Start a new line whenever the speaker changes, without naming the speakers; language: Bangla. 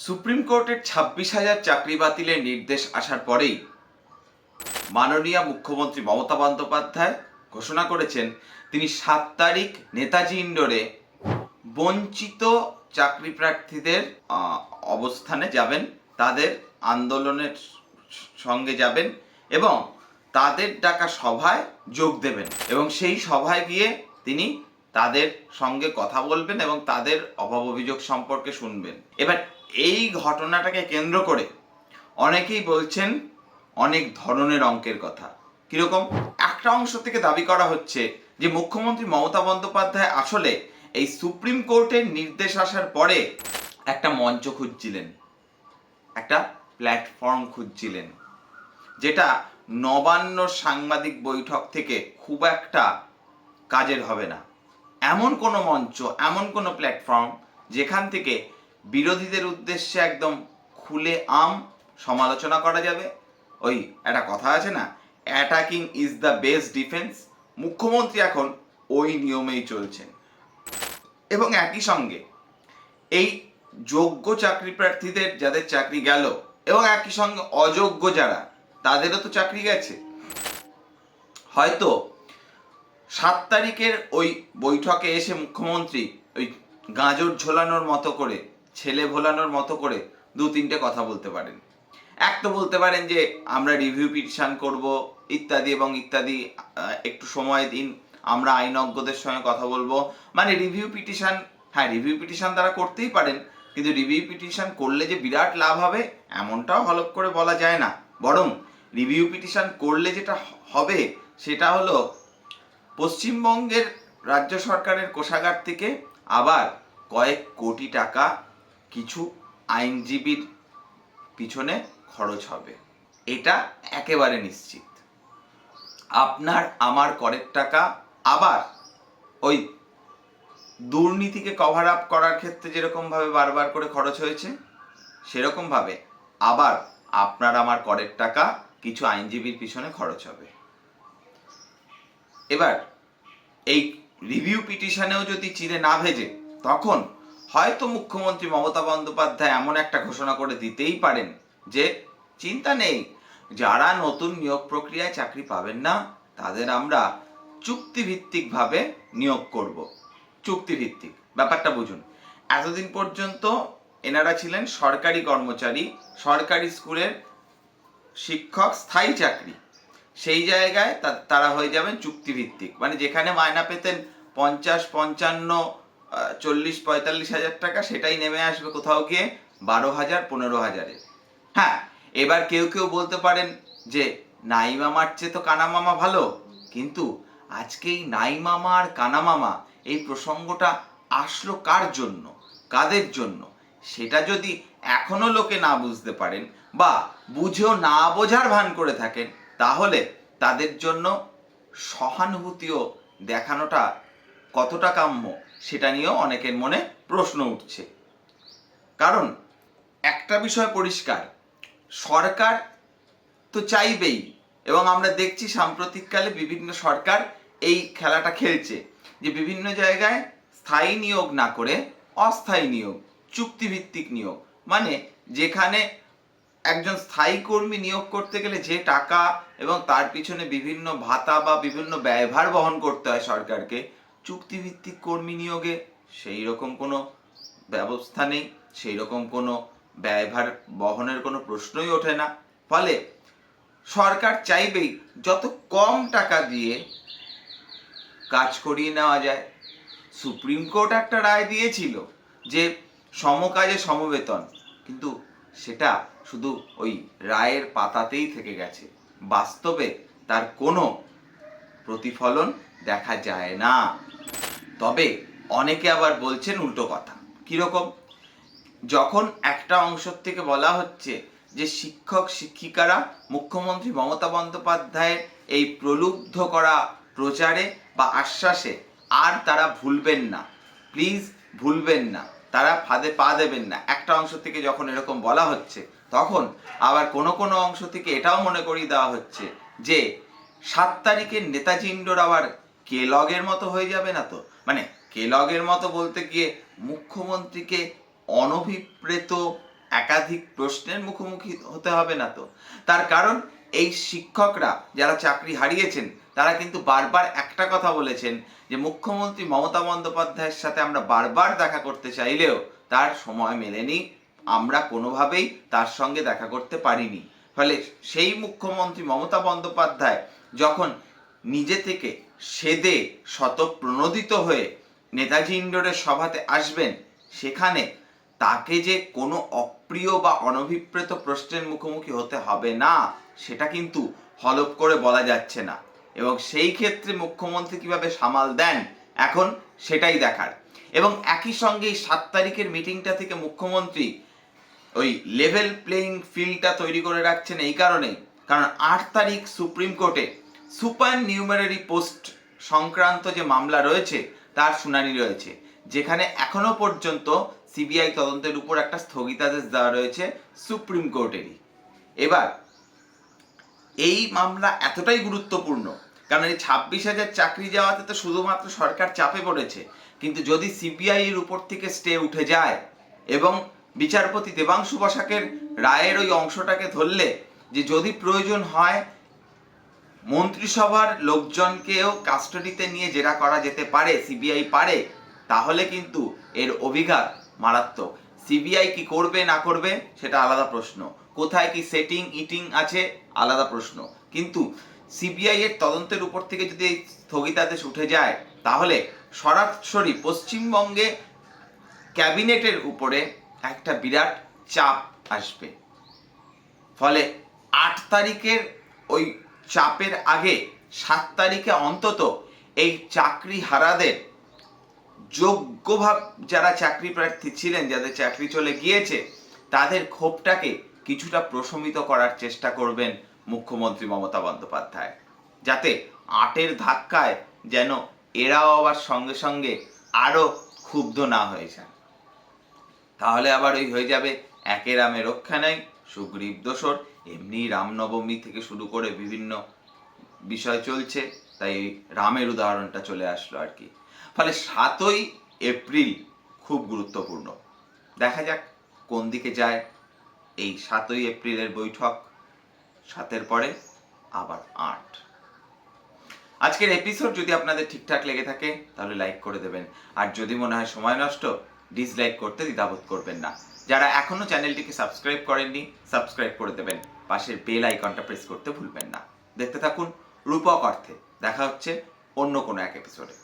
সুপ্রিম কোর্টের ছাব্বিশ হাজার চাকরি বাতিলের নির্দেশ আসার পরেই মাননীয় মুখ্যমন্ত্রী মমতা বন্দ্যোপাধ্যায় ঘোষণা করেছেন, তিনি সাত তারিখ নেতাজি ইন্ডোরে বঞ্চিত চাকরি প্রার্থীদের অবস্থানে যাবেন, তাদের আন্দোলনের সঙ্গে যাবেন এবং তাদের ডাকা সভায় যোগ দেবেন এবং সেই সভায় গিয়ে তিনি তাদের সঙ্গে কথা বলবেন এবং তাদের অভাব অভিযোগ সম্পর্কে শুনবেন। এবার এই ঘটনাটাকে কেন্দ্র করে অনেকেই বলছেন অনেক ধরনের অঙ্কের কথা। কীরকম? একটা অংশ থেকে দাবি করা হচ্ছে যে মুখ্যমন্ত্রী মমতা বন্দ্যোপাধ্যায় আসলে এই সুপ্রিম কোর্টের নির্দেশ আসার পরে একটা মঞ্চ খুঁজছিলেন। একটা প্ল্যাটফর্ম খুঁজছিলেন, যেটা নবান্ন সাংবাদিক বৈঠক থেকে খুব একটা কাজের হবে না। এমন কোনো মঞ্চ, এমন কোনো প্ল্যাটফর্ম যেখান থেকে বিরোধীদের উদ্দেশ্যে একদম খুলে আম সমালোচনা করা যাবে? ওই, একটা কথা আছে না? Attacking is the best defence মুখ্যমন্ত্রী এখন ওই নিয়মেই চলছেন। এবং একই সঙ্গে এই যোগ্য চাকরি প্রার্থীদের যাদের চাকরি গেল, এবং একই সঙ্গে অযোগ্য যারা, তাদেরও তো চাকরি গেছে। হয়তো সাত তারিখের ওই বৈঠকে এসে মুখ্যমন্ত্রী ওই গাজর ঝোলানোর মতো করে, ছেলে ভোলানোর মতো করে দু তিনটে কথা বলতে পারেন। এক তো বলতে পারেন যে, আমরা রিভিউ পিটিশন করব, ইত্যাদি এবং ইত্যাদি একটু সময় দিন, আমরা আইনজ্ঞদের সঙ্গে কথা বলব। মানে রিভিউ পিটিশন হ্যাঁ রিভিউ পিটিশন তারা করতেই পারেন, কিন্তু রিভিউ পিটিশন করলে যে বিরাট লাভ হবে, এমনটাও হলপ করে বলা যায় না। বরং রিভিউ পিটিশন করলে যেটা হবে, সেটা হলো পশ্চিমবঙ্গের রাজ্য সরকারের কোষাগার থেকে আবার কয়েক কোটি টাকা কিছু আইনজীবীর পিছনে খরচ হবে। এটা একেবারে নিশ্চিত। আপনার, আমার করের টাকা আবার ওই দুর্নীতিকে কভার আপ করার ক্ষেত্রে যেরকমভাবে বারবার করে খরচ হয়েছে, সেরকমভাবে আবার আপনার, আমার করের টাকা কিছু আইনজীবীর পিছনে খরচ হবে। এবার, এই রিভিউ পিটিশনেও যদি চিড়ে না ভেজে, তখন হয়তো মুখ্যমন্ত্রী মমতা বন্দ্যোপাধ্যায় এমন একটা ঘোষণা করে দিতেই পারেন যে, চিন্তা নেই, যারা নতুন নিয়োগ প্রক্রিয়ায় চাকরি পাবেন না, তাদের আমরা চুক্তিভিত্তিকভাবে নিয়োগ করব। চুক্তিভিত্তিক, ব্যাপারটা বুঝুন। এতদিন পর্যন্ত এনারা ছিলেন সরকারি কর্মচারী, সরকারি স্কুলের শিক্ষক, স্থায়ী চাকরি। সেই জায়গায় তারা হয়ে যাবেন চুক্তিভিত্তিক। মানে যেখানে মায়না পেতেন পঞ্চাশ, পঞ্চান্ন চল্লিশ, পঁয়তাল্লিশ হাজার টাকা, সেটাই নেমে আসবে কোথাও গিয়ে বারো হাজার, পনেরো হাজারে। হ্যাঁ এবার কেউ কেউ বলতে পারেন যে নাই মামার চেয়ে তো কানা মামা ভালো, কিন্তু আজকে এই নাই মামা আর কানা মামা এই প্রসঙ্গটা আসলো কার জন্য, কাদের জন্য? সেটা যদি এখনও লোকে না বুঝতে পারেন বা বুঝেও না বোঝার ভান করে থাকেন তাহলে তাদের জন্য সহানুভূতিও দেখানোটা কতটা কাম্য সেটা নিয়েও অনেকের মনে প্রশ্ন উঠছে। কারণ একটা বিষয় পরিষ্কার, সরকার তো চাইবেই এবং আমরা দেখছি সাম্প্রতিককালে বিভিন্ন সরকার এই খেলাটা খেলছে যে বিভিন্ন জায়গায় স্থায়ী নিয়োগ না করে অস্থায়ী নিয়োগ, চুক্তিভিত্তিক নিয়োগ। মানে যেখানে একজন স্থায়ী কর্মী নিয়োগ করতে গেলে যে টাকা এবং তার পিছনে বিভিন্ন ভাতা বা বিভিন্ন ব্যয়ভার বহন করতে হয় সরকারকে, চুক্তিভিত্তিক কর্মী নিয়োগে সেই রকম কোনো ব্যবস্থা নেই, সেই রকম কোনো ব্যয়ভার বহনের কোনো প্রশ্নই ওঠে না। ফলে সরকার চাইবেই যত কম টাকা দিয়ে কাজ করিয়ে নেওয়া যায়। সুপ্রিম কোর্ট একটা রায় দিয়েছিল যে সমকাজে সমবেতন, কিন্তু সেটা শুধু ওই রায়ের পাতাতেই থেকে গেছে। বাস্তবে তার কোনো প্রতিফলন দেখা যায় না। তবে অনেকে আবার বলছেন উল্টো কথা। কীরকম? যখন একটা অংশ থেকে বলা হচ্ছে যে শিক্ষক শিক্ষিকারা মুখ্যমন্ত্রী মমতা বন্দ্যোপাধ্যায়ের এই প্রলুব্ধ করা প্রচারে বা আশ্বাসে আর তারা ভুলবেন না। প্লিজ ভুলবেন না। তারা ফাঁদে পা দেবেন না। একটা অংশ থেকে যখন এরকম বলা হচ্ছে, তখন আবার কোনো কোনো অংশ থেকে এটাও মনে করিয়ে দেওয়া হচ্ছে যে, সাত তারিখের নেতাজি ইন্ডোর আবার কেলগের মতো হয়ে যাবে না তো? মানে কেলগের মতো বলতে গিয়ে মুখ্যমন্ত্রীকে অনভিপ্রেত একাধিক প্রশ্নের মুখোমুখি হতে হবে না তো? তার কারণ এই শিক্ষকরা যারা চাকরি হারিয়েছেন তারা কিন্তু বারবার একটা কথা বলেছেন যে মুখ্যমন্ত্রী মমতা বন্দ্যোপাধ্যায়ের সাথে আমরা বারবার দেখা করতে চাইলেও তার সময় মেলেনি। আমরা কোনোভাবেই তার সঙ্গে দেখা করতে পারিনি। ফলে সেই মুখ্যমন্ত্রী মমতা বন্দ্যোপাধ্যায় যখন নিজে থেকে সেদে শতপ্রণোদিত হয়ে নেতাজি ইন্ডোরের সভাতে আসবেন, সেখানে তাকে যে কোনো অপ্রিয় বা অনভিপ্রেত প্রশ্নের মুখোমুখি হতে হবে না, সেটা কিন্তু হলপ করে বলা যাচ্ছে না। এবং সেই ক্ষেত্রে মুখ্যমন্ত্রী কীভাবে সামাল দেন, এখন সেটাই দেখার। এবং একই সঙ্গে এই সাত তারিখের মিটিংটা থেকে মুখ্যমন্ত্রী ওই লেভেল প্লেইং ফিল্ডটা তৈরি করে রাখছেন এই কারণেই কারণ আট তারিখ সুপ্রিম কোর্টে সুপার নিউমারারি পোস্ট সংক্রান্ত যে মামলা রয়েছে, তার শুনানি রয়েছে। যেখানে এখনও পর্যন্ত সিবিআই তদন্তের উপর একটা স্থগিতাদেশ দেওয়া রয়েছে সুপ্রিম কোর্টেরই। এবার এই মামলা এতটাই গুরুত্বপূর্ণ। কারণ এই ছাব্বিশ হাজার চাকরি যাওয়াতে তো শুধুমাত্র সরকার চাপে পড়েছে। কিন্তু যদি সিবিআই এর উপর থেকে স্টে উঠে যায় এবং বিচারপতি দেবাংশু বসাকের রায়ের ওই অংশটাকে ধরলে যে যদি প্রয়োজন হয়, মন্ত্রিসভার লোকজনকেও কাস্টডিতে নিয়ে জেরা করা যেতে পারে, সিবিআই পারে, তাহলে কিন্তু এর অভিঘাত মারাত্মক। সিবিআই কি করবে, না করবে, সেটা আলাদা প্রশ্ন। কোথায় কি সেটিং ইটিং আছে? আলাদা প্রশ্ন। কিন্তু সিবিআই এর তদন্তের উপর থেকে যদি স্থগিতাদেশ উঠে যায়, তাহলে সরাসরি পশ্চিমবঙ্গে ক্যাবিনেটের উপরে একটা বিরাট চাপ আসবে। ফলে আট তারিখের ওই চাপের আগে সাত তারিখে অন্তত এই চাকরি হারাদের যোগ্যভাব, যারা চাকরি প্রার্থী ছিলেন, যাদের চাকরি চলে গিয়েছে, তাদের ক্ষোভটাকে কিছুটা প্রশমিত করার চেষ্টা করবেন মুখ্যমন্ত্রী মমতা বন্দ্যোপাধ্যায়। যাতে আটের ধাক্কায় যেন এরাও আবার সঙ্গে সঙ্গে আরও ক্ষুব্ধ না হয়ে যান। তাহলে আবার ওই হয়ে যাবে একে রামে রক্ষা নেই, সুগ্রীব দোসর এমনি রামনবমী থেকে শুরু করে বিভিন্ন বিষয় চলছে, তাই রামের উদাহরণটা চলে আসলো আর কি। ফলে সাতই এপ্রিল খুব গুরুত্বপূর্ণ। দেখা যাক কোন দিকে যায়। এই সাতই এপ্রিলের বৈঠক, সাতের পরে আবার আট। আজকের এপিসোড যদি আপনাদের ঠিকঠাক লেগে থাকে, তাহলে লাইক করে দেবেন। আর যদি মনে হয় সময় নষ্ট ডিসলাইক করতে দ্বিধাবোধ করবেন না। যারা এখনও চ্যানেলটিকে সাবস্ক্রাইব করেননি সাবস্ক্রাইব করে দেবেন। পাশের বেল আইকনটা প্রেস করতে ভুলবেন না। দেখতে থাকুন রূপক অর্থে। দেখা হচ্ছে অন্য কোনো এক এপিসোডে